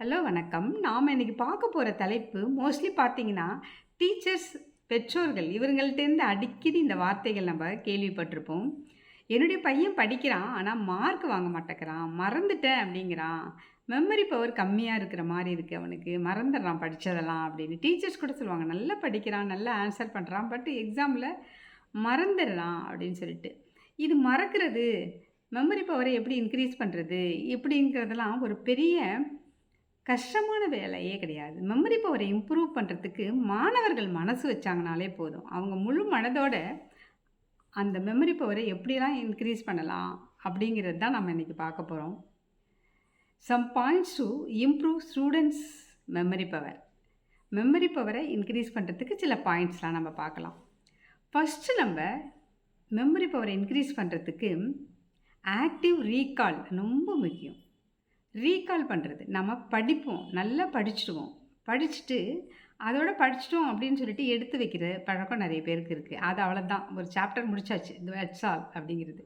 Hello வணக்கம். நாம் இன்றைக்கி பார்க்க போகிற தலைப்பு மோஸ்ட்லி பார்த்தீங்கன்னா டீச்சர்ஸ் பெற்றோர்கள் இவங்கள்ட்டேருந்து அடிக்கடி இந்த வார்த்தைகள் நம்ம கேள்விப்பட்டிருப்போம். என்னுடைய பையன் படிக்கிறான் ஆனால் மார்க் வாங்க மாட்டேங்கிறான். மறந்துட்டேன் அப்படிங்கிறான். மெமரி பவர் கம்மியாக இருக்கிற மாதிரி இருக்குது அவனுக்கு. மறந்துடுறான் படித்ததெல்லாம் அப்படின்னு. டீச்சர்ஸ் கூட சொல்லுவாங்க நல்லா படிக்கிறான் நல்லா ஆன்சர் பண்ணுறான் பட் எக்ஸாமில் மறந்துடுறான் அப்படின்னு சொல்லிட்டு. இது மறக்கிறது. மெமரி பவரை எப்படி இன்க்ரீஸ் பண்ணுறது எப்படிங்கிறதெல்லாம் ஒரு பெரிய கஷ்டமான வேலையே கிடையாது. மெமரி பவரை இம்ப்ரூவ் பண்ணுறதுக்கு மாணவர்கள் மனசு வச்சாங்கனாலே போதும். அவங்க முழு மனதோட அந்த மெமரி பவரை எப்படிலாம் இன்க்ரீஸ் பண்ணலாம் அப்படிங்கிறது தான் நம்ம இன்றைக்கி பார்க்க போகிறோம் some points to improve students memory power memory பவரை இன்க்ரீஸ் பண்ணுறதுக்கு சில பாயிண்ட்ஸ்லாம் நம்ம பார்க்கலாம். ஃபஸ்ட்டு நம்ம மெமரி பவரை இன்க்ரீஸ் பண்ணுறதுக்கு ஆக்டிவ் ரீகால் ரொம்ப முக்கியம். ரீகால் பண்ணுறது நம்ம படிப்போம். நல்லா படிச்சிடுவோம். படிச்சுட்டு அதோட படிச்சிட்டோம் அப்படின்னு சொல்லிட்டு எடுத்து வைக்கிற பழக்கம் நிறைய பேருக்கு இருக்குது அது அவ்வளோதான் ஒரு சாப்டர் முடிச்சாச்சு. தட்ஸ் ஆல் அப்படிங்கிறது.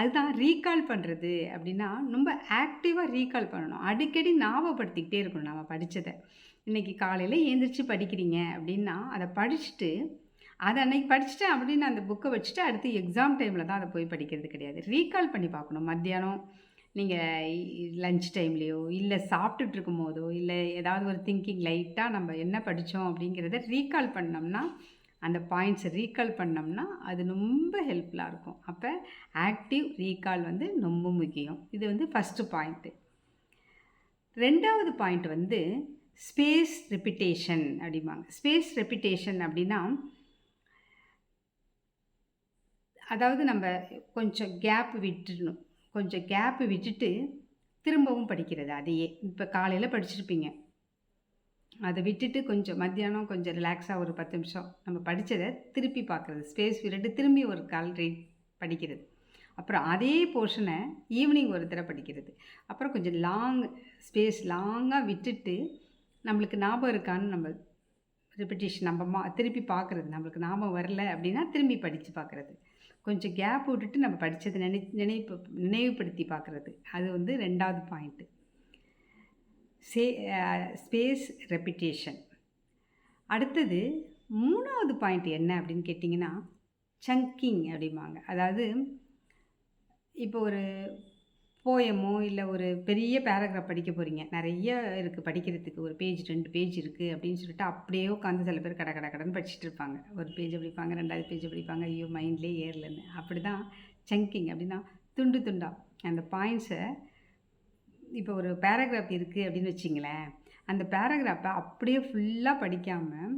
அதுதான் ரீகால் பண்ணுறது அப்படின்னா ரொம்ப ஆக்டிவாக ரீகால் பண்ணணும். அடிக்கடி ஞாபகப்படுத்திக்கிட்டே இருக்கணும் நம்ம படித்ததை இன்றைக்கி காலையில் எழுந்திரிச்சு படிக்கிறீங்க அப்படின்னா அதை படிச்சுட்டு அதை அன்னைக்கு படிச்சுட்டேன் அப்படின்னு அந்த புக்கை வச்சுட்டு அடுத்து எக்ஸாம் டைமில் தான் அதை போய் படிக்கிறது கிடையாது. ரீகால் பண்ணி பார்க்கணும். மத்தியானம் நீங்கள் லஞ்ச் டைம்லேயோ இல்லை சாப்பிட்டுட்டு இருக்கும் போதோ இல்லை ஏதாவது ஒரு திங்கிங் லைட்டாக நம்ம என்ன படித்தோம் அப்படிங்கிறத ரீகால் பண்ணோம்னா அந்த பாயிண்ட்ஸை ரீகால் பண்ணோம்னா அது ரொம்ப ஹெல்ப்ஃபுல்லாக இருக்கும். அப்போ ஆக்டிவ் ரீகால் வந்து ரொம்ப முக்கியம். இது வந்து ஃபஸ்ட்டு பாயிண்ட்டு ரெண்டாவது பாயிண்ட் வந்து ஸ்பேஸ் ரெப்பிட்டேஷன் அப்படிம்பாங்க. ஸ்பேஸ் ரெப்பிட்டேஷன் அப்படின்னா அதாவது நம்ம கொஞ்சம் கேப் விட்டுடணும். கொஞ்சம் கேப்பு விட்டுட்டு திரும்பவும் படிக்கிறது. அதையே. இப்போ காலையில் படிச்சிருப்பீங்க. அதை விட்டுட்டு கொஞ்சம் மத்தியானம் கொஞ்சம் ரிலாக்ஸாக ஒரு பத்து நிமிஷம் நம்ம படித்ததை திருப்பி பார்க்குறது. ஸ்பேஸ் விட்டுட்டு திரும்பி ஒரு கால் ரீட் படிக்கிறது. அப்புறம் அதே போர்ஷனை ஈவினிங் ஒரு தடவை படிக்கிறது. அப்புறம் கொஞ்சம் லாங் ஸ்பேஸ் லாங்காக விட்டுட்டு நம்மளுக்கு ஞாபகம் இருக்கான்னு நம்ம ரிப்பிட்டேஷன் நம்ம மா திருப்பி பார்க்குறது. நம்மளுக்கு ஞாபகம் வரல அப்படின்னா திரும்பி படித்து பார்க்குறது. கொஞ்சம் கேப் விட்டுட்டு நம்ம படித்ததை நினை நினைப்பு நினைவுபடுத்தி பார்க்குறது. அது வந்து ரெண்டாவது பாயிண்ட்டு சே ஸ்பேஸ் ரெப்பிட்டேஷன் அடுத்தது மூணாவது பாயிண்ட் என்ன அப்படின்னு கேட்டிங்கன்னா சங்கிங் அப்படிம்பாங்க. அதாவது இப்போ ஒரு போயமோ இல்லை ஒரு பெரிய பேராகிராஃப் படிக்க போகிறீங்க நிறைய இருக்குது படிக்கிறதுக்கு. ஒரு பேஜ் ரெண்டு பேஜ் இருக்குது அப்படின்னு சொல்லிட்டு அப்படியே உட்காந்து சில பேர் கடை கடை கடன் படிச்சுட்டு இருப்பாங்க. ஒரு பேஜ் படிப்பாங்க ரெண்டாவது பேஜ் படிப்பாங்க ஐயோ மைண்ட்லேயே ஏறலன்னு. அப்படி தான் சங்கிங் அப்படின்னா துண்டு துண்டா. அந்த பாயிண்ட்ஸை இப்போ ஒரு பேராகிராஃப் இருக்குது அப்படின்னு வச்சிங்களேன். அந்த பேராகிராஃபை அப்படியே ஃபுல்லாக படிக்காமல்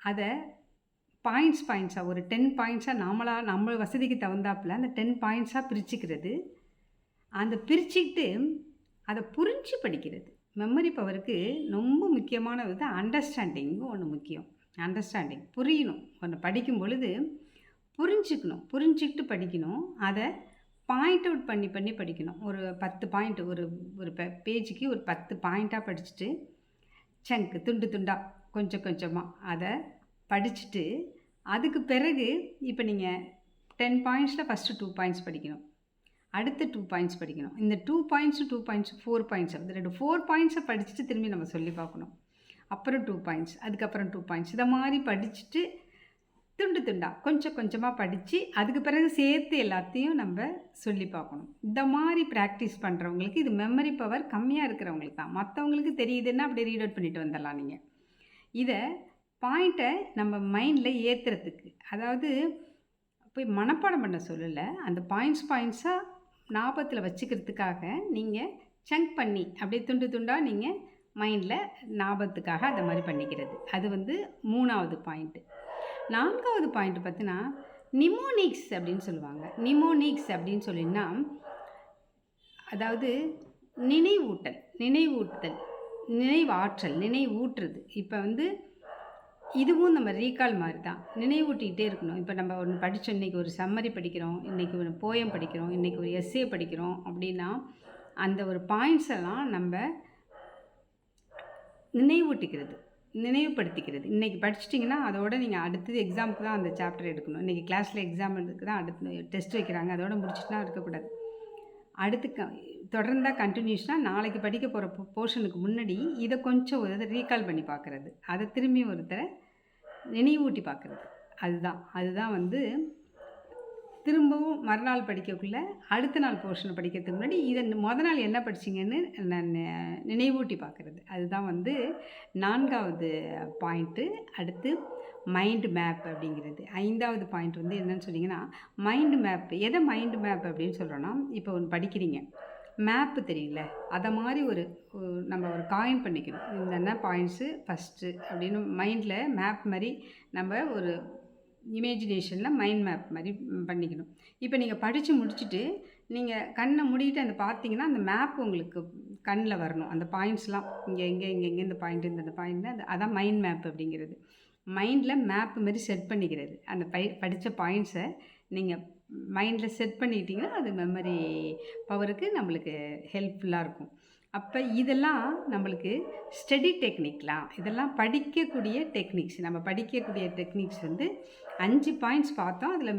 அதை பாயிண்ட்ஸ் பாயிண்ட்ஸாக ஒரு டென் பாயிண்ட்ஸாக நாமளாக நம்ம வசதிக்கு தகுந்தாப்பில் அந்த டென் பாயிண்ட்ஸாக பிரிச்சுக்கிறது அந்த பிரிச்சுக்கிட்டு அதை புரிஞ்சு படிக்கிறது. மெமரி பவருக்கு ரொம்ப முக்கியமான இது அண்டர்ஸ்டாண்டிங்கும் ஒன்று முக்கியம். அண்டர்ஸ்டாண்டிங் புரியணும். ஒன்று படிக்கும் பொழுது புரிஞ்சுக்கணும். புரிஞ்சுக்கிட்டு படிக்கணும். அதை பாயிண்ட் அவுட் பண்ணி பண்ணி படிக்கணும். ஒரு பத்து பாயிண்ட் ஒரு ஒரு பேஜுக்கு ஒரு பத்து பாயிண்ட்டாக படிச்சுட்டு சங்கு துண்டு துண்டாக கொஞ்சம் கொஞ்சமாக அதை படிச்சுட்டு அதுக்கு பிறகு இப்போ நீங்கள் டென் பாயிண்ட்ஸில் ஃபஸ்ட்டு டூ பாயிண்ட்ஸ் படிக்கணும். அடுத்து டூ பாயிண்ட்ஸ் படிக்கணும். இந்த two points two points four points அந்த ரெண்டு ஃபோர் பாயிண்ட்ஸை படிச்சுட்டு திரும்பி நம்ம சொல்லி பார்க்கணும். அப்புறம் டூ பாயிண்ட்ஸ் அதுக்கப்புறம் டூ பாயிண்ட்ஸ் இதை மாதிரி படிச்சுட்டு துண்டு துண்டா கொஞ்சம் கொஞ்சமாக படித்து அதுக்கு பிறகு சேர்த்து எல்லாத்தையும் நம்ம சொல்லி பார்க்கணும். இந்த மாதிரி ப்ராக்டிஸ் பண்ணுறவங்களுக்கு இது மெமரி பவர் கம்மியாக இருக்கிறவங்களுக்கு தான். மற்றவங்களுக்கு தெரியுதுன்னா அப்படி ரீட் அவுட் பண்ணிட்டு வந்துடலாம் நீங்கள் இதை பாயிண்ட்டை நம்ம மைண்டில் ஏற்றுறதுக்கு அதாவது போய் மனப்பாடம் பண்ண சொல்லலை அந்த பாயிண்ட்ஸ் பாயிண்ட்ஸாக ஞாபகத்தில் வச்சுக்கிறதுக்காக நீங்கள் சங்க் பண்ணி அப்படியே துண்டு துண்டாக நீங்கள் மைண்டில் ஞாபகத்துக்காக அந்த மாதிரி பண்ணிக்கிறது. அது வந்து மூணாவது பாயிண்ட்டு நான்காவது பாயிண்ட் பார்த்தினா நிமோனிக்ஸ் அப்படின்னு சொல்லுவாங்க. நிமோனிக்ஸ் அப்படின்னு சொல்லினா அதாவது நினைவூட்டல் நினைவூட்டல் நினைவாற்றல் நினைவூட்டுறது. இப்போ வந்து இதுவும் நம்ம ரீகால் மாதிரி தான் நினைவூட்டிக்கிட்டே இருக்கணும். இப்போ நம்ம ஒன்று படித்தோம் இன்றைக்கி ஒரு சம்மரி படிக்கிறோம். இன்றைக்கி ஒரு போயம் படிக்கிறோம். இன்றைக்கி ஒரு எஸ்ஏ படிக்கிறோம் அப்படின்னா அந்த ஒரு பாயிண்ட்ஸ் எல்லாம் நம்ம நினைவூட்டிக்கிறது நினைவுபடுத்திக்கிறது. இன்றைக்கி படிச்சிட்டிங்கன்னா அதோட நீங்கள் அடுத்தது எக்ஸாமுக்கு தான் அந்த சாப்டர் எடுக்கணும். இன்றைக்கி கிளாஸில் எக்ஸாம் எடுத்துக்கு தான் அடுத்து டெஸ்ட் வைக்கிறாங்க. அதோட முடிச்சுட்டுலாம் இருக்கக்கூடாது. அடுத்து க தொடர்ந்தால் கன்டினியூஷனாக நாளைக்கு படிக்க போகிற போ போர்ஷனுக்கு முன்னாடி இதை கொஞ்சம் ஒரு இதை ரீகால் பண்ணி பார்க்குறது அதை திரும்பி ஒருத்தரை நினைவூட்டி பார்க்குறது அதுதான். அதுதான் வந்து திரும்பவும் மறுநாள் படிக்கக்குள்ளே அடுத்த நாள் போர்ஷனை படிக்கிறதுக்கு முன்னாடி இதை மொதல் நாள் என்ன படிச்சிங்கன்னு நான் நினைவூட்டி பார்க்குறது அதுதான் வந்து நான்காவது பாயிண்ட்டு அடுத்து மைண்ட் மேப் அப்படிங்கிறது. ஐந்தாவது பாயிண்ட் வந்து என்னன்னு சொன்னீங்கன்னா மைண்ட் மேப் எதை மைண்ட் மேப் அப்படின்னு சொல்கிறோன்னா இப்போ ஒன்று படிக்கிறீங்க. மேப்பு தெரியல அதை மாதிரி ஒரு நம்ம ஒரு காயின் பண்ணிக்கணும். இந்த பாயிண்ட்ஸு ஃபஸ்ட்டு அப்படின்னு மைண்டில் மேப் மாதிரி நம்ம ஒரு இமேஜினேஷனில் மைண்ட் மேப் மாதிரி பண்ணிக்கணும். இப்போ நீங்கள் படித்து முடிச்சுட்டு நீங்கள் கண்ணை மூடிட்டு அந்த பார்த்தீங்கன்னா அந்த மேப் உங்களுக்கு கண்ணில் வரணும். அந்த பாயிண்ட்ஸ்லாம் இங்கே இங்கே இங்கே இங்கே இந்த பாயிண்ட் இந்த இந்த பாயிண்ட் அது அதான் மைண்ட் மேப் அப்படிங்கிறது. மைண்டில் மேப்பு மாதிரி செட் பண்ணிக்கிறது. அந்த பை படித்த பாயிண்ட்ஸை நீங்கள் மைண்டில் செட் பண்ணிக்கிட்டிங்கன்னா அது மெமரி பவருக்கு நம்மளுக்கு ஹெல்ப்ஃபுல்லாக இருக்கும். அப்போ இதெல்லாம் நம்மளுக்கு ஸ்டடி டெக்னிக்லாம் இதெல்லாம் படிக்கக்கூடிய டெக்னிக்ஸ் நம்ம படிக்கக்கூடிய டெக்னிக்ஸ் வந்து அஞ்சு பாயிண்ட்ஸ் பார்த்தோம் அதில்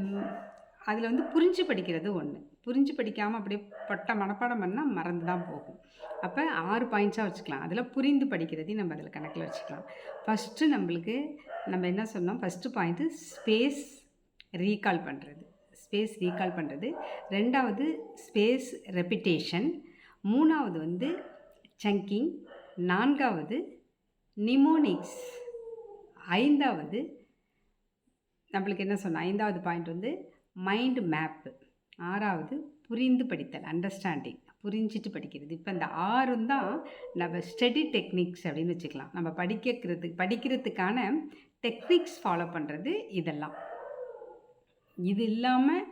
அதில் வந்து புரிஞ்சு படிக்கிறது ஒன்று புரிஞ்சு படிக்காமல் அப்படியே பட்ட மனப்பாடம் பண்ணால் மறந்து தான் போகும். அப்போ ஆறு பாயிண்ட்ஸாக வச்சுக்கலாம். அதில் புரிந்து படிக்கிறதையும் நம்ம அதில் கணக்கில் வச்சுக்கலாம். ஃபஸ்ட்டு நம்மளுக்கு நம்ம என்ன சொன்னோம்? ஃபஸ்ட்டு பாயிண்ட்டு ஸ்பேஸ் ரீகால் பண்ணுறது ஸ்பேஸ் ரீகால் பண்ணுறது ரெண்டாவது ஸ்பேஸ் ரெப்பிட்டேஷன் மூணாவது வந்து சங்கிங் நான்காவது நிமோனிக்ஸ் ஐந்தாவது நம்மளுக்கு என்ன சொன்னோம்? ஐந்தாவது பாயிண்ட் வந்து மைண்ட் மேப்பு ஆறாவது புரிந்து படித்தல் அண்டர்ஸ்டாண்டிங் புரிஞ்சிட்டு படிக்கிறது. இப்போ இந்த ஆறும் தான் நம்ம ஸ்டடி டெக்னிக்ஸ் அப்படின்னு வச்சுக்கலாம். நம்ம படிக்கிறதுக்கு படிக்கிறதுக்கான டெக்னிக்ஸ் ஃபாலோ பண்ணுறது இதெல்லாம். இது இல்லாமல்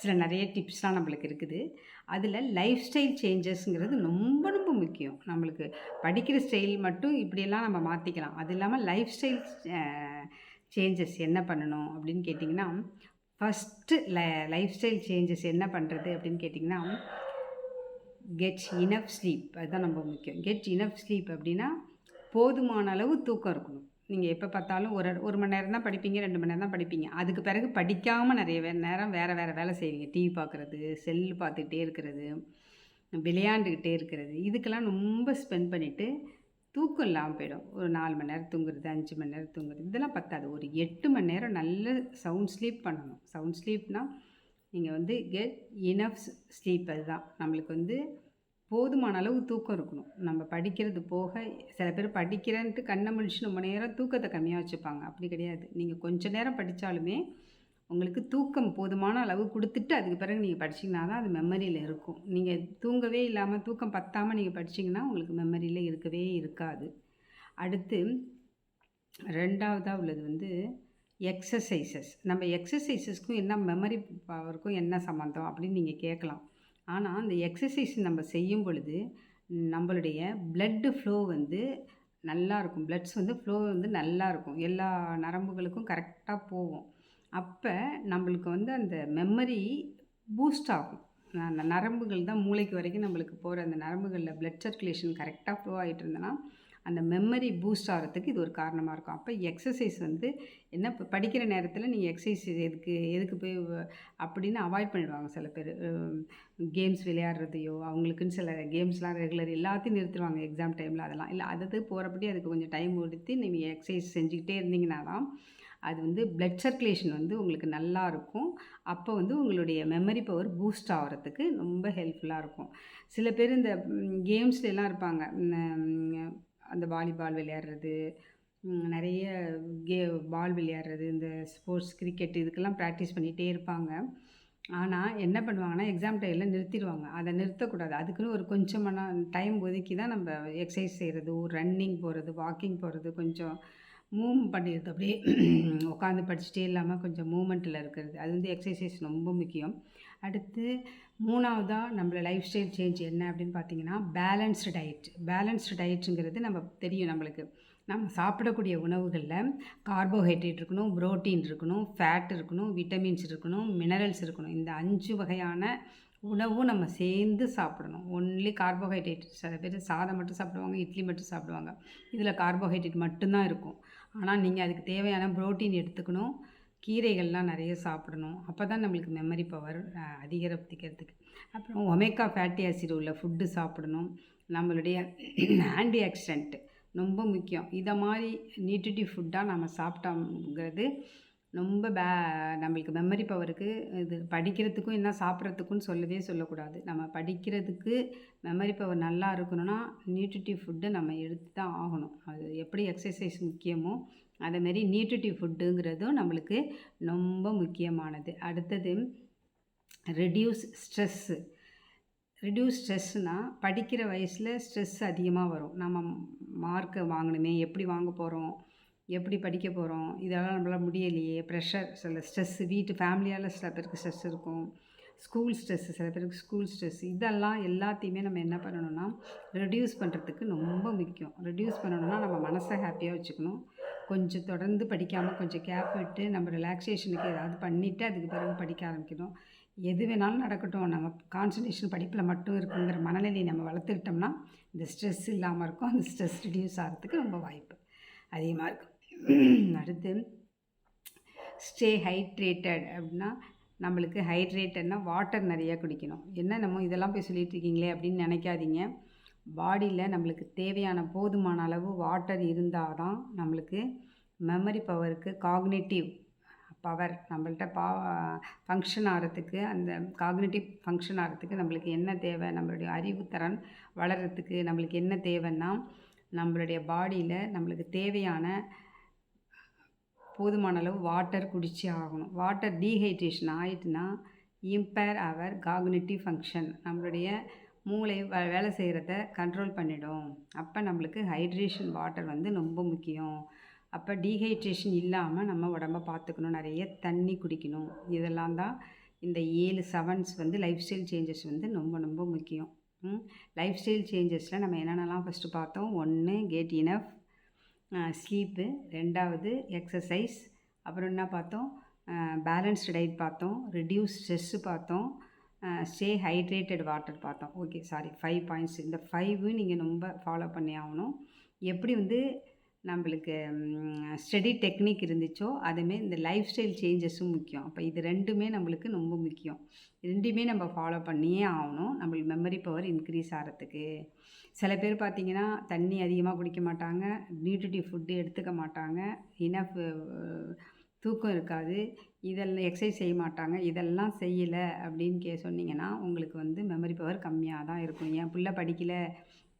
சில நிறைய டிப்ஸ்லாம் நம்மளுக்கு இருக்குது. அதில் லைஃப் ஸ்டைல் சேஞ்சஸ்ங்கிறது ரொம்ப ரொம்ப முக்கியம். நம்மளுக்கு படிக்கிற ஸ்டைல் மட்டும் இப்படியெல்லாம் நம்ம மாற்றிக்கலாம் அது இல்லாமல் லைஃப் ஸ்டைல் சேஞ்சஸ் என்ன பண்ணணும் அப்படின்னு கேட்டிங்கன்னா ஃபஸ்ட்டு ல லைஃப் ஸ்டைல் சேஞ்சஸ் என்ன பண்ணுறது அப்படின்னு கேட்டிங்கன்னா கெட் இனஃப் ஸ்லீப் அதுதான் ரொம்ப முக்கியம். கெட் இனஃப் ஸ்லீப் அப்படின்னா போதுமான அளவு தூக்கம் இருக்கணும். நீங்கள் எப்போ பார்த்தாலும் ஒரு ஒரு மணி நேரம் தான் படிப்பீங்க ரெண்டு மணி நேரம் தான் படிப்பீங்க. அதுக்கு பிறகு படிக்காமல் நிறைய நேரம் வேறு வேறு வேலை செய்வீங்க. டிவி பார்க்குறது செல்லு பார்த்துக்கிட்டே இருக்கிறது விளையாண்டுக்கிட்டே இருக்கிறது. இதுக்கெல்லாம் ரொம்ப ஸ்பெண்ட் பண்ணிவிட்டு தூக்கம் இல்லாமல் போயிடும். ஒரு நாலு மணி நேரம் தூங்குறது அஞ்சு மணி நேரம் தூங்குறது இதெல்லாம் பத்தாது. ஒரு எட்டு மணி நேரம் நல்ல சவுண்ட் ஸ்லீப் பண்ணணும். சவுண்ட் ஸ்லீப்னால் நீங்கள் வந்து கெட் இனஃப் ஸ்லீப் அதுதான். நம்மளுக்கு வந்து போதுமான அளவு தூக்கம் இருக்கணும். நம்ம படிக்கிறது போக சில பேர் படிக்கிறேன்ட்டு கண்ணை முழிச்சு ரொம்ப நேரம் தூக்கத்தை கம்மியாக வச்சுப்பாங்க. அப்படி கிடையாது. நீங்கள் கொஞ்ச நேரம் படித்தாலுமே உங்களுக்கு தூக்கம் போதுமான அளவு கொடுத்துட்டு அதுக்கு பிறகு நீங்கள் படிச்சிங்கன்னா தான் அது மெமரியில் இருக்கும். நீங்கள் தூங்கவே இல்லாமல் தூக்கம் பத்தாமல் நீங்கள் படிச்சிங்கன்னா உங்களுக்கு மெமரியில் இருக்கவே இருக்காது. அடுத்து ரெண்டாவதாக உள்ளது வந்து எக்ஸசைசஸ் நம்ம எக்ஸசைசஸ்க்கும் என்ன மெமரி பவருக்கும் என்ன சம்மந்தம் அப்படின்னு நீங்கள் கேட்கலாம். ஆனால் அந்த எக்ஸசைஸ் நம்ம செய்யும் பொழுது நம்மளுடைய பிளட்டு ஃப்ளோ வந்து நல்லா இருக்கும். பிளட்ஸ் வந்து ஃப்ளோ வந்து நல்லா இருக்கும். எல்லா நரம்புகளுக்கும் கரெக்டாக போகும். அப்போ நம்மளுக்கு வந்து அந்த மெமரி பூஸ்ட் ஆகும். அந்த நரம்புகள் தான் மூளைக்கு வரைக்கும் நம்மளுக்கு போகிற அந்த நரம்புகளில் பிளட் சர்க்குலேஷன் கரெக்டாக ஃப்ளோ ஆகிட்டு இருந்ததுன்னா அந்த மெமரி பூஸ்ட் ஆகிறதுக்கு இது ஒரு காரணமாக இருக்கும். அப்போ எக்ஸசைஸ் வந்து என்ன இப்போ படிக்கிற நேரத்தில் நீங்கள் எக்ஸசைஸ் எதுக்கு எதுக்கு போய் அப்படின்னு அவாய்ட் பண்ணிடுவாங்க சில பேர். கேம்ஸ் விளையாடுறதையோ அவங்களுக்குன்னு சில கேம்ஸ்லாம் ரெகுலர் எல்லாத்தையும் நிறுத்துவாங்க எக்ஸாம் டைமில் அதெல்லாம். இல்லை அது போகிறபடி அதுக்கு கொஞ்சம் டைம் ஒடுத்தி நீங்கள் எக்ஸசைஸ் செஞ்சுக்கிட்டே இருந்தீங்கன்னா தான் அது வந்து பிளட் சர்க்குலேஷன் வந்து உங்களுக்கு நல்லா இருக்கும். அப்போ வந்து உங்களுடைய மெமரி பவர் பூஸ்ட் ஆகிறதுக்கு ரொம்ப ஹெல்ப்ஃபுல்லாக இருக்கும். சில பேர் இந்த கேம்ஸ்லாம் இருப்பாங்க. அந்த வாலிபால் விளையாடுறது நிறைய கே பால் விளையாடுறது இந்த ஸ்போர்ட்ஸ் கிரிக்கெட் இதுக்கெல்லாம் ப்ராக்டிஸ் பண்ணிகிட்டே இருப்பாங்க. ஆனால் என்ன பண்ணுவாங்கன்னா எக்ஸாம் டைமில் நிறுத்திடுவாங்க. அதை நிறுத்தக்கூடாது. அதுக்குன்னு ஒரு கொஞ்சமான டைம் ஒதுக்கி தான் நம்ம எக்ஸசைஸ் செய்கிறது ஒரு ரன்னிங் போகிறது வாக்கிங் போகிறது கொஞ்சம் மூவ் பண்ணிடுறது. அப்படியே உட்காந்து படிச்சுட்டே இல்லாமல் கொஞ்சம் மூமெண்ட்டில் இருக்கிறது. அது வந்து எக்ஸசைஸ் ரொம்ப முக்கியம். அடுத்து மூணாவதாக நம்மள லைஃப் ஸ்டைல் சேஞ்ச் என்ன அப்படின்னு பார்த்தீங்கன்னா பேலன்ஸ்டு டயட் பேலன்ஸ்டு டயட்டுங்கிறது நம்ம தெரியும் நம்மளுக்கு. நம்ம சாப்பிடக்கூடிய உணவுகளில் கார்போஹைட்ரேட் இருக்கணும் புரோட்டீன் இருக்கணும் ஃபேட் இருக்கணும் விட்டமின்ஸ் இருக்கணும் மினரல்ஸ் இருக்கணும். இந்த அஞ்சு வகையான உணவும் நம்ம சேர்ந்து சாப்பிடணும். ஒன்லி கார்போஹைட்ரேட் சில பேர் சாதம் மட்டும் சாப்பிடுவாங்க இட்லி மட்டும் சாப்பிடுவாங்க. இதில் கார்போஹைட்ரேட் மட்டும்தான் இருக்கும். ஆனால் நீங்கள் அதுக்கு தேவையான புரோட்டீன் எடுத்துக்கணும். கீரைகள்லாம் நிறைய சாப்பிடணும். அப்போ தான் நம்மளுக்கு மெமரி பவர் அதிகரிப்பிக்கிறதுக்கு அப்புறம் ஒமேகா ஃபேட்டி ஆசிட் உள்ள ஃபுட்டு சாப்பிடணும். நம்மளுடைய ஆன்டி ஆக்சிடென்ட்டு ரொம்ப முக்கியம். இதை மாதிரி நியூட்ரிட்டிவ் ஃபுட்டாக நம்ம சாப்பிட்டோங்கிறது ரொம்ப பே நம்மளுக்கு மெமரி பவருக்கு இது படிக்கிறதுக்கும் என்ன சாப்பிட்றதுக்குன்னு சொல்லவே சொல்லக்கூடாது. நம்ம படிக்கிறதுக்கு மெமரி பவர் நல்லா இருக்கணும்னா நியூட்ரிட்டிவ் ஃபுட்டை நம்ம எடுத்து தான் ஆகணும். அது எப்படி எக்ஸசைஸ் முக்கியமோ அதேமாரி நியூட்ரிட்டிவ் ஃபுட்டுங்கிறதும் நம்மளுக்கு ரொம்ப முக்கியமானது. அடுத்தது ரெடியூஸ் ஸ்ட்ரெஸ்ஸு ரெடியூஸ் ஸ்ட்ரெஸ்னால் படிக்கிற வயசில் ஸ்ட்ரெஸ் அதிகமாக வரும். நம்ம மார்க்கை வாங்கணுமே எப்படி வாங்க போகிறோம் எப்படி படிக்க போகிறோம் இதெல்லாம் நம்மளால் முடியலையே ப்ரெஷர் சில ஸ்ட்ரெஸ்ஸு வீட்டு ஃபேமிலியால் சில பேருக்கு ஸ்ட்ரெஸ் இருக்கும். ஸ்கூல் ஸ்ட்ரெஸ்ஸு சில பேருக்கு ஸ்கூல் ஸ்ட்ரெஸ் இதெல்லாம் எல்லாத்தையுமே நம்ம என்ன பண்ணணும்னா ரெடியூஸ் பண்ணுறதுக்கு ரொம்ப முக்கியம். ரெடியூஸ் பண்ணணும்னா நம்ம மனசை ஹாப்பியாக வச்சுக்கணும். கொஞ்சம் தொடர்ந்து படிக்காமல் கொஞ்சம் கேப் விட்டு நம்ம ரிலாக்ஸேஷனுக்கு ஏதாவது பண்ணிவிட்டு அதுக்கு பிறகு படிக்க ஆரம்பிக்கணும். எது வேணாலும் நடக்கட்டும். நம்ம கான்சன்ட்ரேஷன் படிப்பில் மட்டும் இருக்குங்கிற மனநிலையை நம்ம வளர்த்துக்கிட்டோம்னா இந்த ஸ்ட்ரெஸ் இல்லாமல் இருக்கும். அந்த ஸ்ட்ரெஸ் ரிடியூஸ் ஆகிறதுக்கு ரொம்ப வாய்ப்பு. அதிகமாக இருக்கும். அடுத்து ஸ்டே ஹைட்ரேட்டட் அப்படின்னா நம்மளுக்கு ஹைட்ரேட்டட்னா வாட்டர் நிறையா குடிக்கணும். என்ன நம்ம இதெல்லாம் போய் சொல்லிகிட்டு இருக்கீங்களே அப்படின்னு நினைக்காதீங்க. பாடியில் நம்மளுக்கு தேவையான போதுமான அளவு வாட்டர் இருந்தால் தான் நம்மளுக்கு மெமரி பவருக்கு காக்னேட்டிவ் பவர் நம்மள்ட்ட பா ஃபங்க்ஷன் ஆகிறதுக்கு அந்த காக்னேட்டிவ் ஃபங்க்ஷன் ஆகிறதுக்கு நம்மளுக்கு என்ன தேவை? நம்மளுடைய அறிவுத்திறன் வளர்கிறதுக்கு நம்மளுக்கு என்ன தேவைன்னா நம்மளுடைய பாடியில் நம்மளுக்கு தேவையான போதுமான அளவு வாட்டர் குடிச்சு ஆகணும். வாட்டர் டீஹைட்ரேஷன் ஆகிட்டுனா இம்பேர் அவர் காக்னேட்டிவ் ஃபங்க்ஷன் நம்மளுடைய மூளை வேலை செய்கிறத கண்ட்ரோல் பண்ணிடும். அப்போ நம்மளுக்கு ஹைட்ரேஷன் வாட்டர் வந்து ரொம்ப முக்கியம். அப்போ டீஹைட்ரேஷன் இல்லாமல் நம்ம உடம்ப பார்த்துக்கணும் நிறைய தண்ணி குடிக்கணும். இதெல்லாம் தான் இந்த ஏழு செவன்ஸ் வந்து லைஃப் ஸ்டைல் சேஞ்சஸ் வந்து ரொம்ப ரொம்ப முக்கியம். லைஃப் ஸ்டைல் சேஞ்சஸில் நம்ம என்னென்னலாம் ஃபஸ்ட்டு பார்த்தோம்? ஒன்று கெட் இனஃப் ஸ்லீப்பு ரெண்டாவது எக்ஸசைஸ் அப்புறம் என்ன பார்த்தோம்? பேலன்ஸ்டு டயட் பார்த்தோம். ரிடியூஸ் ஸ்ட்ரெஸ்ஸு பார்த்தோம். ஸ்டே ஹைட்ரேட்டட் வாட்டர் பார்த்தோம். ஓகே சாரி ஃபைவ் பாயிண்ட்ஸ் இந்த ஃபைவு நீங்கள் ரொம்ப ஃபாலோ பண்ணி ஆகணும். எப்படி வந்து நம்மளுக்கு ஸ்டடி டெக்னிக் இருந்துச்சோ அதுமாரி இந்த லைஃப் ஸ்டைல் சேஞ்சஸும் முக்கியம். அப்போ இது ரெண்டுமே நம்மளுக்கு ரொம்ப முக்கியம். ரெண்டுமே நம்ம ஃபாலோ பண்ணியே ஆகணும். நம்மளுக்கு மெமரி பவர் இன்க்ரீஸ் ஆகிறதுக்கு சில பேர் பார்த்திங்கன்னா தண்ணி அதிகமாக குடிக்க மாட்டாங்க. நியூட்ரிட்டிவ் ஃபுட்டு எடுத்துக்க மாட்டாங்க. இனஃப் தூக்கம் இருக்காது. இதெல்லாம் எக்ஸசைஸ் செய்ய மாட்டாங்க. இதெல்லாம் செய்யலை அப்படின்னு கே சொன்னீங்கன்னா உங்களுக்கு வந்து மெமரி பவர் கம்மியாக தான் இருக்கும். என் பிள்ளை படிக்கலை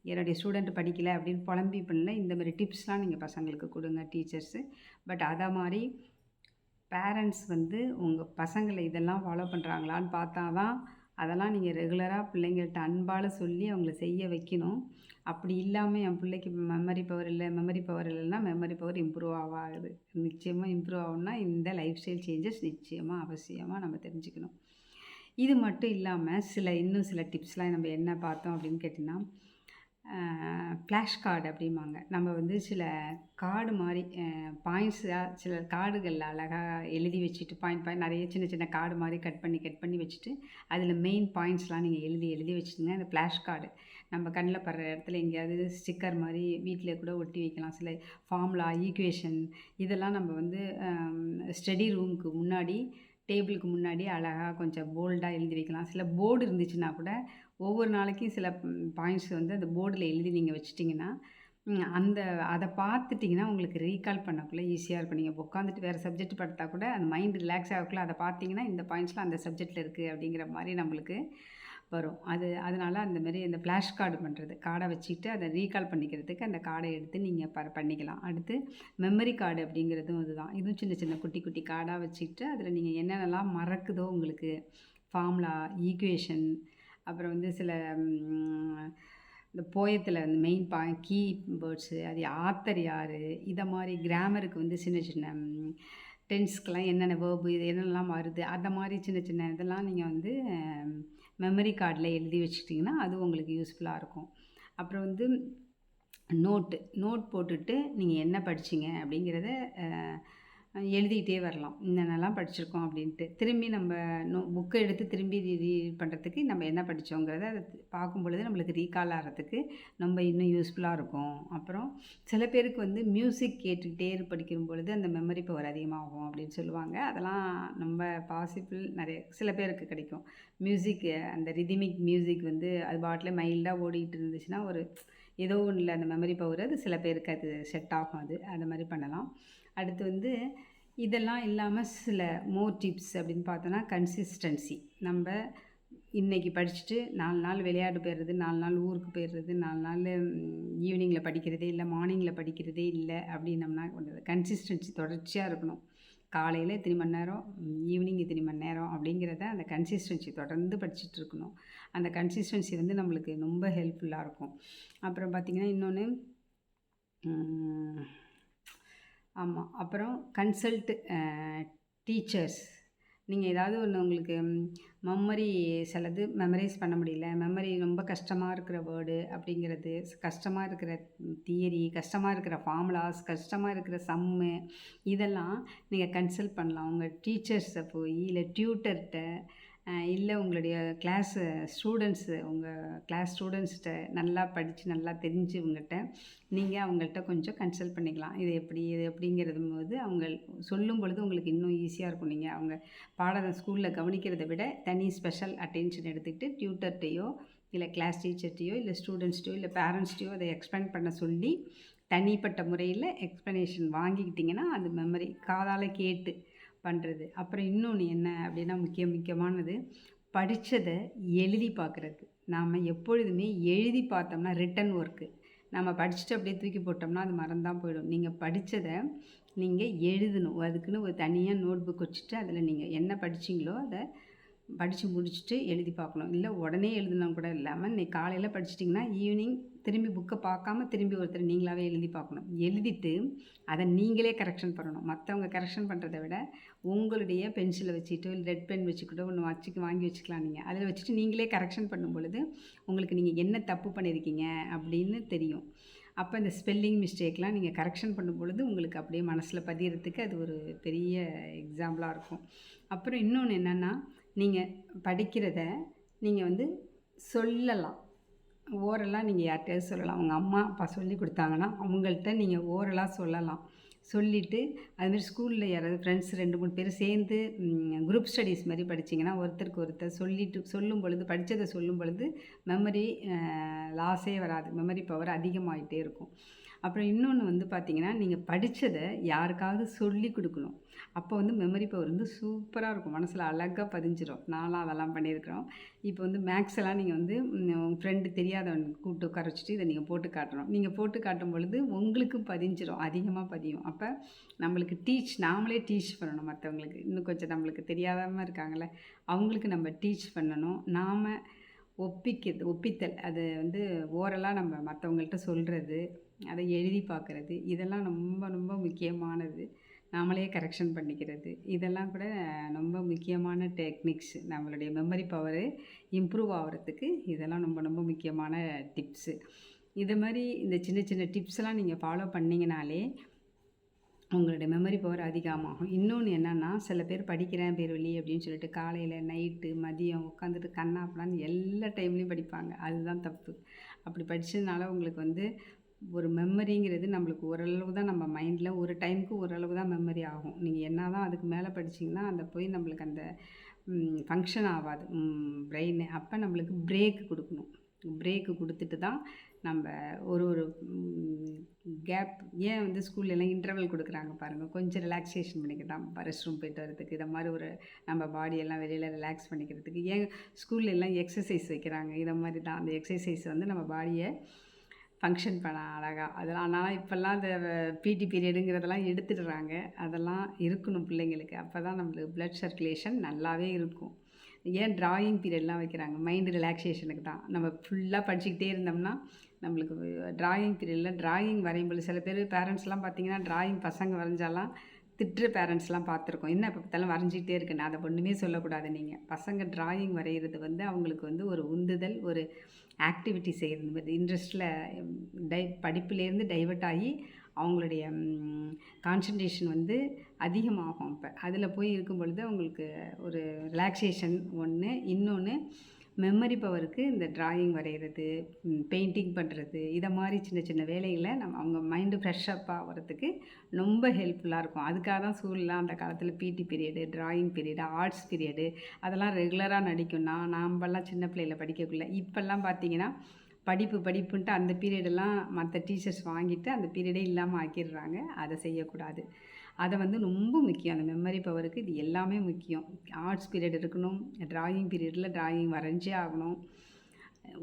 என்னுடைய ஸ்டூடெண்ட் படிக்கலை அப்படின்னு புலம்பி பண்ணல இந்த மாதிரி டிப்ஸ்லாம் நீங்கள் பசங்களுக்கு கொடுங்க டீச்சர்ஸு பட் அதை மாதிரி பேரண்ட்ஸ் வந்து உங்கள் பசங்களை இதெல்லாம் ஃபாலோ பண்ணுறாங்களான்னு பார்த்தா தான் அதெல்லாம் நீங்கள் ரெகுலராக பிள்ளைங்கள்ட்ட அன்பால் சொல்லி அவங்கள செய்ய வைக்கணும். அப்படி இல்லாமல் என் பிள்ளைக்கு மெமரி பவர் இல்லை மெமரி பவர் இல்லைன்னா மெமரி பவர் இம்ப்ரூவ் ஆகாது. நிச்சயமாக இம்ப்ரூவ் ஆகும்னா இந்த லைஃப் ஸ்டைல் சேஞ்சஸ் நிச்சயமாக அவசியமாக நம்ம தெரிஞ்சுக்கணும். இது மட்டும் இல்லாமல் சில இன்னும் சில டிப்ஸ்லாம் நம்ம என்ன பார்த்தோம் அப்படின்னு கேட்டிங்கன்னா ஃப்ளாஷ் கார்டு அப்படிம்பாங்க. நம்ம வந்து சில கார்டு மாதிரி பாயிண்ட்ஸாக சில கார்டுகளில் அழகாக எழுதி வச்சுட்டு பாயிண்ட் பாயிண்ட் நிறைய சின்ன சின்ன கார்டு மாதிரி கட் பண்ணி கட் பண்ணி வச்சுட்டு அதில் மெயின் பாயிண்ட்ஸ்லாம் நீங்கள் எழுதி எழுதி வச்சுட்டுங்க அந்த ஃப்ளாஷ் கார்டு. நம்ம கண்ணில் படுற இடத்துல எங்கேயாவது ஸ்டிக்கர் மாதிரி வீட்டில் கூட ஒட்டி வைக்கலாம். சில ஃபார்முலா ஈக்குவேஷன் இதெல்லாம் நம்ம வந்து ஸ்டடி ரூமுக்கு முன்னாடி டேபிளுக்கு முன்னாடி அழகாக கொஞ்சம் போல்டாக எழுதி வைக்கலாம். சில போர்டு இருந்துச்சுன்னா கூட ஒவ்வொரு நாளைக்கும் சில பாயிண்ட்ஸ் வந்து அந்த போர்டில் எழுதி நீங்கள் வச்சிட்டிங்கன்னா அந்த அதை பார்த்துட்டிங்கன்னா உங்களுக்கு ரீகால் பண்ணக்குள்ளே ஈஸியாக இருக்கும். நீங்கள் உட்காந்துட்டு வேறு சப்ஜெக்ட் படுத்தா கூட அந்த மைண்ட் ரிலாக்ஸ் ஆகக்குள்ளே அதை பார்த்தீங்கன்னா இந்த பாயிண்ட்ஸ்லாம் அந்த சப்ஜெக்டில் இருக்குது அப்படிங்கிற மாதிரி நம்மளுக்கு வரும். அது அதனால் அந்தமாரி இந்த ஃப்ளாஷ் கார்டு பண்ணுறது கார்டை வச்சுக்கிட்டு அதை ரீகால் பண்ணிக்கிறதுக்கு அந்த கார்டை எடுத்து நீங்கள் ப பண்ணிக்கலாம். அடுத்து மெமரி கார்டு அப்படிங்கிறதும் அதுதான். இதுவும் சின்ன சின்ன குட்டி குட்டி கார்டாக வச்சுக்கிட்டு அதில் நீங்கள் என்னென்னலாம் மறக்குதோ உங்களுக்கு ஃபார்முலா ஈக்குவேஷன் அப்புறம் வந்து சில இந்த போயத்தில் வந்து மெயின் பா கீ வேர்ட்ஸு அது ஆத்தர் யார்? இதை மாதிரி கிராமருக்கு வந்து சின்ன சின்ன டென்ஸ்க்கெலாம் என்னென்ன வேர்பு இது என்னென்னலாம் வருது? அந்த மாதிரி சின்ன சின்ன இதெல்லாம் நீங்கள் வந்து மெமரி கார்டில் எழுதி வச்சுக்கிட்டிங்கன்னா அது உங்களுக்கு யூஸ்ஃபுல்லாக இருக்கும். அப்புறம் வந்து நோட்டு நோட் போட்டுட்டு நீங்கள் என்ன படிச்சிங்க அப்படிங்கிறத எழுதிக்கிட்டே வரலாம். என்னென்னலாம் படிச்சிருக்கோம் அப்படின்ட்டு. திரும்பி நம்ம நோ புக்கை எடுத்து திரும்பி ரீட் பண்ணுறதுக்கு நம்ம என்ன படித்தோங்கிறத அதை பார்க்கும் பொழுது நம்மளுக்கு ரீகால் ஆகிறதுக்கு ரொம்ப இன்னும் யூஸ்ஃபுல்லாக இருக்கும். அப்புறம் சில பேருக்கு வந்து மியூசிக் கேட்டுக்கிட்டே படிக்கும் பொழுது அந்த மெமரி பவர் அதிகமாகும் அப்படின்னு சொல்லுவாங்க. அதெல்லாம் ரொம்ப பாசிபிள் நிறைய சில பேருக்கு கிடைக்கும். மியூசிக் அந்த ரிதிமிக் மியூசிக் வந்து அது பாட்டில் மைல்டாக ஓடிக்கிட்டு இருந்துச்சுன்னா ஒரு ஏதோ ஒன்றில் அந்த மெமரி பவர் அது சில பேருக்கு அது செட் ஆகும் அது. அந்த மாதிரி பண்ணலாம். அடுத்து வந்து இதெல்லாம் இல்லாமல் சில மோர் டிப்ஸ் அப்படின்னு பார்த்தோன்னா கன்சிஸ்டன்சி நம்ம இன்றைக்கி படிச்சுட்டு நாலு நாள் விளையாட்டு போயிடுறது நாலு நாள் ஊருக்கு போயிடுறது நாலு நாள் ஈவினிங்கில் படிக்கிறதே இல்லை மார்னிங்கில் படிக்கிறதே இல்லை அப்படின்னம்னா கன்சிஸ்டன்சி தொடர்ச்சியாக இருக்கணும். காலையில் இத்தனை மணி நேரம் ஈவினிங் இத்தனை மணி நேரம் அப்படிங்கிறத அந்த கன்சிஸ்டன்சி தொடர்ந்து படிச்சுட்டு இருக்கணும். அந்த கன்சிஸ்டன்சி வந்து நம்மளுக்கு ரொம்ப ஹெல்ப்ஃபுல்லாக இருக்கும். அப்புறம் பார்த்திங்கன்னா இன்னொன்று ஆமாம் அப்புறம் கன்சல்ட்டு டீச்சர்ஸ் நீங்கள் ஏதாவது ஒன்று உங்களுக்கு மெமரி சிலது மெமரைஸ் பண்ண முடியல. மெமரி ரொம்ப கஷ்டமாக இருக்கிற வேர்டு அப்படிங்கிறது கஷ்டமாக இருக்கிற தியரி கஷ்டமாக இருக்கிற ஃபார்முலாஸ் கஷ்டமாக இருக்கிற சம்மு இதெல்லாம் நீங்கள் கன்சல்ட் பண்ணலாம். உங்கள் டீச்சர்ஸை போய் இல்லை டியூட்டர்கிட்ட இல்லை உங்களுடைய கிளாஸ் ஸ்டூடெண்ட்ஸு உங்கள் கிளாஸ் ஸ்டூடெண்ட்ஸ்கிட்ட நல்லா படித்து நல்லா தெரிஞ்சவங்ககிட்ட நீங்கள் அவங்கள்ட்ட கொஞ்சம் கன்சல்ட் பண்ணிக்கலாம். இது எப்படி இது எப்படிங்கிறது போது அவங்க சொல்லும் பொழுது உங்களுக்கு இன்னும் ஈஸியாக இருக்கும். நீங்கள் அவங்க பாடத்தை ஸ்கூலில் கவனிக்கிறத விட தனி ஸ்பெஷல் அட்டென்ஷன் எடுத்துக்கிட்டு டியூட்டர்கிட்டையோ இல்லை கிளாஸ் டீச்சர்கிட்டையோ இல்லை ஸ்டூடெண்ட்ஸ்ட்டையோ இல்லை பேரண்ட்ஸ்ட்டையோ அதை எக்ஸ்பிளைன் பண்ண சொல்லி தனிப்பட்ட முறையில் எக்ஸ்ப்ளனேஷன் வாங்கிக்கிட்டிங்கன்னா அது மெமரி காதால் கேட்டு பண்ணுறது அப்புறம் இன்னொன்று என்ன அப்படின்னா முக்கிய முக்கியமானது படித்ததை எழுதி பார்க்குறது நாம் எப்பொழுதுமே எழுதி பார்த்தோம்னா ரிட்டன் ஒர்க்கு நம்ம படிச்சுட்டு அப்படியே தூக்கி போட்டோம்னா அது மறந்தான் போயிடும். நீங்கள் படித்ததை நீங்கள் எழுதணும். அதுக்குன்னு ஒரு தனியாக நோட் புக் வச்சுட்டு அதில் நீங்கள் என்ன படிச்சிங்களோ அதை படித்து முடிச்சுட்டு எழுதி பார்க்கணும். இல்லை உடனே எழுதணும் கூட இல்லாமல் நீ காலையில் படிச்சிட்டிங்கன்னா ஈவினிங் திரும்பி புக்கை பார்க்காம திரும்பி ஒருத்தர் நீங்களாகவே எழுதி பார்க்கணும். எழுதிட்டு அதை நீங்களே கரெக்ஷன் பண்ணணும். மற்றவங்க கரெக்ஷன் பண்ணுறத விட உங்களுடைய பென்சிலை வச்சுக்கிட்டோ இல்லை ரெட் பென் வச்சுக்கிட்டோ ஒன்று வச்சுக்கு வாங்கி வச்சுக்கலாம் நீங்கள் அதில் வச்சுட்டு நீங்களே கரெக்ஷன் பண்ணும் பொழுது உங்களுக்கு நீங்கள் என்ன தப்பு பண்ணியிருக்கீங்க அப்படின்னு தெரியும். அப்போ இந்த ஸ்பெல்லிங் மிஸ்டேக்லாம் நீங்கள் கரெக்ஷன் பண்ணும் பொழுது உங்களுக்கு அப்படியே மனசில் பதியறதுக்கு அது ஒரு பெரிய எக்ஸாம்பிளாக இருக்கும். அப்புறம் இன்னொன்று என்னென்னா நீங்கள் படிக்கிறத நீங்கள் வந்து சொல்லலாம். ஓரெல்லாம் நீங்கள் யார்கிட்டயாவது சொல்லலாம். அவங்க அம்மா அப்பா சொல்லி கொடுத்தாங்கன்னா அவங்கள்ட்ட நீங்கள் ஓரலாக சொல்லலாம். சொல்லிவிட்டு அதுமாரி ஸ்கூலில் யாராவது ஃப்ரெண்ட்ஸ் ரெண்டு மூணு பேர் சேர்ந்து குரூப் ஸ்டடீஸ் மாதிரி படிச்சிங்கன்னா ஒருத்தருக்கு ஒருத்தர் சொல்லிட்டு சொல்லும் பொழுது படித்ததை சொல்லும் பொழுது மெமரி லாஸே வராது. மெமரி பவர் அதிகமாகிட்டே இருக்கும். அப்புறம் இன்னொன்று வந்து பார்த்திங்கன்னா நீங்கள் படித்ததை யாருக்காவது சொல்லி கொடுக்கணும். அப்போ வந்து மெமரி பவர் வந்து சூப்பராக இருக்கும். மனசில் அழகாக பதிஞ்சிடும் நானும் அதெல்லாம் பண்ணியிருக்கிறோம். இப்போ வந்து மேக்ஸ் எல்லாம் நீங்கள் வந்து உங்கள் ஃப்ரெண்டு தெரியாதவன் கூப்பிட்டு உட்கார வச்சுட்டு இதை நீங்கள் போட்டு காட்டணும். நீங்கள் போட்டு காட்டும் பொழுது உங்களுக்கும் பதிஞ்சிடும் அதிகமாக பதியும். அப்போ நம்மளுக்கு டீச் நாமளே டீச் பண்ணணும் மற்றவங்களுக்கு இன்னும் கொஞ்சம் நம்மளுக்கு தெரியாதவங்க இருக்காங்களே அவங்களுக்கு நம்ம டீச் பண்ணணும். நாம் ஒப்பிக்கிறது ஒப்பித்தல். அது வந்து ஓரலாக நம்ம மற்றவங்கள்ட்ட சொல்கிறது அதை எழுதி பார்க்குறது இதெல்லாம் ரொம்ப ரொம்ப முக்கியமானது. நாமளே கரெக்ஷன் பண்ணிக்கிறது. இதெல்லாம் கூட ரொம்ப முக்கியமான டெக்னிக்ஸ் நம்மளுடைய மெமரி பவரு இம்ப்ரூவ் ஆகிறதுக்கு இதெல்லாம் ரொம்ப ரொம்ப முக்கியமான டிப்ஸு இது மாதிரி இந்த சின்ன சின்ன டிப்ஸ்லாம் நீங்கள் ஃபாலோ பண்ணிங்கனாலே உங்களுடைய மெமரி பவர் அதிகமாகும். இன்னொன்று என்னென்னா சில பேர் படிக்கிறேன் பேர் வெளியே அப்படின்னு சொல்லிட்டு காலையில் நைட்டு மதியம் உட்காந்துட்டு கண்ணா எல்லா டைம்லேயும் படிப்பாங்க. அதுதான் தப்பு. அப்படி படித்ததுனால உங்களுக்கு வந்து ஒரு மெமரிங்கிறது நம்மளுக்கு ஓரளவு தான் நம்ம மைண்டில் ஒரு டைமுக்கு ஓரளவு தான் மெமரி ஆகும். நீங்கள் என்ன தான் அதுக்கு மேலே படிச்சிங்கன்னா அந்த போய் நம்மளுக்கு அந்த ஃபங்க்ஷன் ஆகாது. பிரெயின் அப்போ நம்மளுக்கு பிரேக் கொடுக்கணும். பிரேக்கு கொடுத்துட்டு தான் நம்ம ஒரு ஒரு கேப் ஏன் வந்து ஸ்கூல்லலாம் இன்டர்வல் கொடுக்குறாங்க பாருங்கள் கொஞ்சம் ரிலாக்ஸேஷன் பண்ணிக்கலாம். ரெஸ்ட் ரூம் போயிட்டு வரதுக்கு இதை மாதிரி ஒரு நம்ம பாடியெல்லாம் வெளியில் ரிலாக்ஸ் பண்ணிக்கிறதுக்கு. ஏன் ஸ்கூல்லலாம் எக்ஸசைஸ் வைக்கிறாங்க? இதை மாதிரி தான். அந்த எக்ஸசைஸ் வந்து நம்ம பாடியை ஃபங்க்ஷன் பண்ண அழகாக அதெல்லாம் ஆனால் இப்போல்லாம் இந்த பிடி பீரியடுங்கிறதெல்லாம் எடுத்துடுறாங்க. அதெல்லாம் இருக்கணும் பிள்ளைங்களுக்கு. அப்போ தான் நம்மளுக்கு ப்ளட் சர்க்குலேஷன் நல்லாவே இருக்கும். ஏன் ட்ராயிங் பீரியட்லாம் வைக்கிறாங்க? மைண்டு ரிலாக்ஸேஷனுக்கு தான். நம்ம ஃபுல்லாக படிச்சுக்கிட்டே இருந்தோம்னா நம்மளுக்கு ட்ராயிங் பீரியடில் ட்ராயிங் வரையும்போது சில பேர் பேரண்ட்ஸ்லாம் பார்த்திங்கன்னா ட்ராயிங் பசங்க வரைஞ்சாலாம் திட்டுற பேரண்ட்ஸ்லாம் பார்த்துருக்கோம் என்ன இப்போ பார்த்தாலும் வரைஞ்சிக்கிட்டே இருக்குன்னு அதை ஒன்றுமே சொல்லக்கூடாது நீங்கள் பசங்க ட்ராயிங் வரைகிறது வந்து அவங்களுக்கு வந்து ஒரு உந்துதல் ஒரு ஆக்டிவிட்டி செய்கிறது இன்ட்ரெஸ்ட்டில் டை படிப்புலேருந்து டைவெர்ட் ஆகி அவங்களுடைய கான்சன்ட்ரேஷன் வந்து அதிகமாகும் அப்போ. அதில் போய் இருக்கும் பொழுது அவங்களுக்கு ஒரு ரிலாக்ஸேஷன் ஒன்று இன்னொன்று மெமரி பவருக்கு இந்த டிராயிங் வரைகிறது பெயிண்டிங் பண்ணுறது இதை மாதிரி சின்ன சின்ன வேலைகளை நம்ம அவங்க மைண்டு ஃப்ரெஷ்ஷப் ஆகிறதுக்கு ரொம்ப ஹெல்ப்ஃபுல்லாக இருக்கும். அதுக்காக தான் ஸ்கூல்லாம் அந்த காலத்தில் PT period drawing period arts period அதெல்லாம் ரெகுலராக நடிக்கும்னா நாம்பெல்லாம் சின்ன பிள்ளையில் படிக்கக்குள்ள. இப்போல்லாம் பார்த்தீங்கன்னா படிப்பு படிப்புன்ட்டு அந்த பீரியடெல்லாம் மற்ற டீச்சர்ஸ் வாங்கிட்டு அந்த பீரியடே இல்லாமல் ஆக்கிடுறாங்க. அதை செய்யக்கூடாது. அதை வந்து ரொம்ப முக்கியம். அந்த மெமரி பவருக்கு இது எல்லாமே முக்கியம். ஆர்ட்ஸ் பீரியட் இருக்கணும் ட்ராயிங் பீரியடில் ட்ராயிங் வரைஞ்சே ஆகணும்.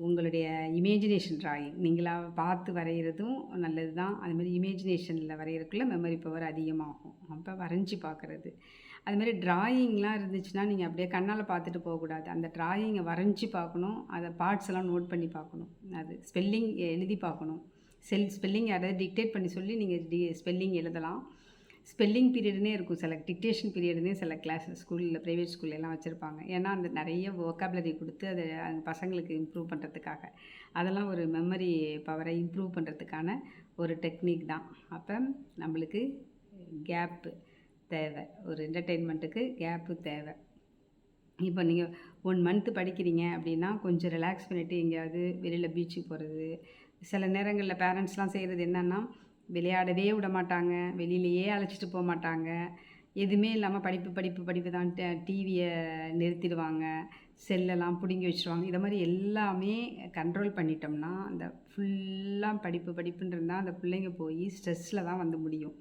உங்களுடைய இமேஜினேஷன் ட்ராயிங் நீங்களாக பார்த்து வரைகிறதும் நல்லது தான் அதுமாதிரி இமேஜினேஷனில் வரைகிறதுக்குள்ள மெமரி பவர் அதிகமாகும். அப்போ வரைஞ்சி பார்க்குறது. அதுமாதிரி ட்ராயிங்லாம் இருந்துச்சுன்னா நீங்கள் அப்படியே கண்ணால் பார்த்துட்டு போகக்கூடாது அந்த ட்ராயிங்கை வரைஞ்சி பார்க்கணும். அதை பார்ட்ஸ் எல்லாம் நோட் பண்ணி பார்க்கணும். அது ஸ்பெல்லிங் எழுதி பார்க்கணும். செல் ஸ்பெல்லிங் யாராவது டிக்டேட் பண்ணி சொல்லி நீங்கள் டி ஸ்பெல்லிங் எழுதலாம். ஸ்பெல்லிங் பீரியடுனே இருக்கும். சில டிக்டேஷன் பீரியடுனே சில கிளாஸஸ் ஸ்கூலில் ப்ரைவேட் ஸ்கூல்லலாம் வச்சுருப்பாங்க. ஏன்னா அந்த நிறைய ஒக்காபுலரி கொடுத்து அதை அந்த பசங்களுக்கு இம்ப்ரூவ் பண்ணுறதுக்காக அதெல்லாம் ஒரு மெமரி பவரை இம்ப்ரூவ் பண்ணுறதுக்கான ஒரு டெக்னிக் தான். அப்போ நம்மளுக்கு கேப்பு தேவை. ஒரு என்டர்டெயின்மெண்ட்டுக்கு கேப்பு தேவை. இப்போ நீங்கள் ஒன் மந்த்து படிக்கிறீங்க அப்படின்னா கொஞ்சம் ரிலாக்ஸ் பண்ணிவிட்டு எங்கேயாவது வெளியில் பீச்சுக்கு போகிறது சில நேரங்களில் பேரண்ட்ஸ்லாம் செய்கிறது என்னென்னா விளையாடவே விட மாட்டாங்க வெளியிலையே அழைச்சிட்டு போக மாட்டாங்க எதுவுமே இல்லாமல் படிப்பு படிப்பு படிப்பு தான் டிவியை நிறுத்திடுவாங்க. செல்லெல்லாம் பிடுங்கி வச்சுருவாங்க. இதை மாதிரி எல்லாமே கண்ட்ரோல் பண்ணிட்டோம்னா அந்த ஃபுல்லாக படிப்பு படிப்புன்னு இருந்தால் அந்த பிள்ளைங்க போய் ஸ்ட்ரெஸ்ஸில் தான் வந்து முடியும்.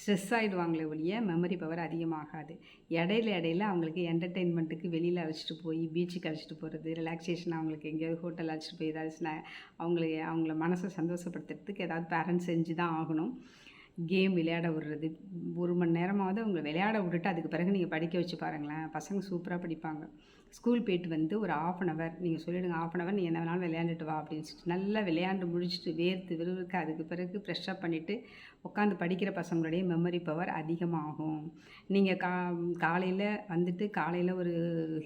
ஸ்ட்ரெஸ் ஆகிடுவாங்களே ஒழிய மெமரி பவர் அதிகமாகாது. இடையில இடையில அவங்களுக்கு என்டர்டெயின்மெண்ட்டுக்கு வெளியில் அழைச்சிட்டு போய் பீச்சுக்கு அழைச்சிட்டு போகிறது ரிலாக்ஸேஷன் அவங்களுக்கு எங்கேயாவது ஹோட்டல் அழைச்சிட்டு போய் ஏதாவது ஸ்நா அவங்கள அவங்கள மனசை சந்தோஷப்படுத்துறதுக்கு ஏதாவது பேரண்ட்ஸ் செஞ்சு தான் ஆகணும். கேம் விளையாட விடுறது ஒரு மணி நேரமாவது அவங்க விளையாட விட்டுட்டு அதுக்கு பிறகு நீங்கள் படிக்க வச்சு பாருங்களேன் பசங்க சூப்பராக படிப்பாங்க. ஸ்கூல் போயிட்டு வந்து ஒரு ஆஃப் அன் ஹவர் நீங்கள் சொல்லிவிடுங்க ஆஃப் அன் ஹவர் நீ என்ன வேணாலும் விளையாண்டுட்டு வா அப்படின்னு சொல்லிட்டு நல்லா விளையாண்டு முடிச்சுட்டு வேர்த்து விறுவிறுக்க அதுக்கு பிறகு ஃப்ரெஷ்ஷப் பண்ணிவிட்டு உட்காந்து படிக்கிற பசங்களுடைய மெமரி பவர் அதிகமாகும். நீங்கள் கா காலையில் வந்துட்டு காலையில் ஒரு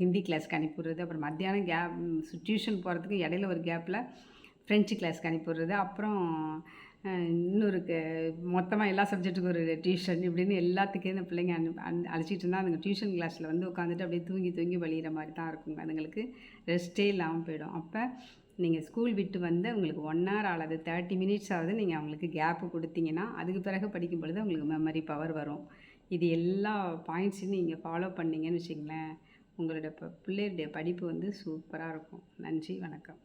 ஹிந்தி கிளாஸ்க்கு அனுப்பிவிடுறது அப்புறம் மத்தியானம் கேப் டியூஷன் போகிறதுக்கு இடையில ஒரு கேப்பில் ஃப்ரெஞ்சு கிளாஸ்க்கு அனுப்பிவிடுறது அப்புறம் இன்னொரு மொத்தமாக எல்லா சப்ஜெக்ட்டுக்கும் ஒரு டியூஷன் இப்படின்னு எல்லாத்துக்கே இந்த பிள்ளைங்க அனு அன் அழைச்சிட்டு இருந்தால் அதுங்க டியூஷன் கிளாஸில் வந்து உட்காந்துட்டு அப்படியே தூங்கி தூங்கி வழிகிற மாதிரி தான் இருக்குங்க. அதுங்களுக்கு ரெஸ்ட்டே இல்லாமல் போயிடும். அப்போ நீங்கள் ஸ்கூல் விட்டு வந்து உங்களுக்கு ஒன் ஹவர் ஆகுது தேர்ட்டி மினிட்ஸ் ஆகுது நீங்கள் அவங்களுக்கு கேப்பு கொடுத்தீங்கன்னா அதுக்கு பிறகு படிக்கும் பொழுது உங்களுக்கு மெமரி பவர் வரும். இது எல்லா பாயிண்ட்ஸையும் நீங்கள் ஃபாலோ பண்ணிங்கன்னு வச்சிங்களேன் உங்களோட ப பிள்ளையுடைய படிப்பு வந்து சூப்பராக இருக்கும். நன்றி வணக்கம்.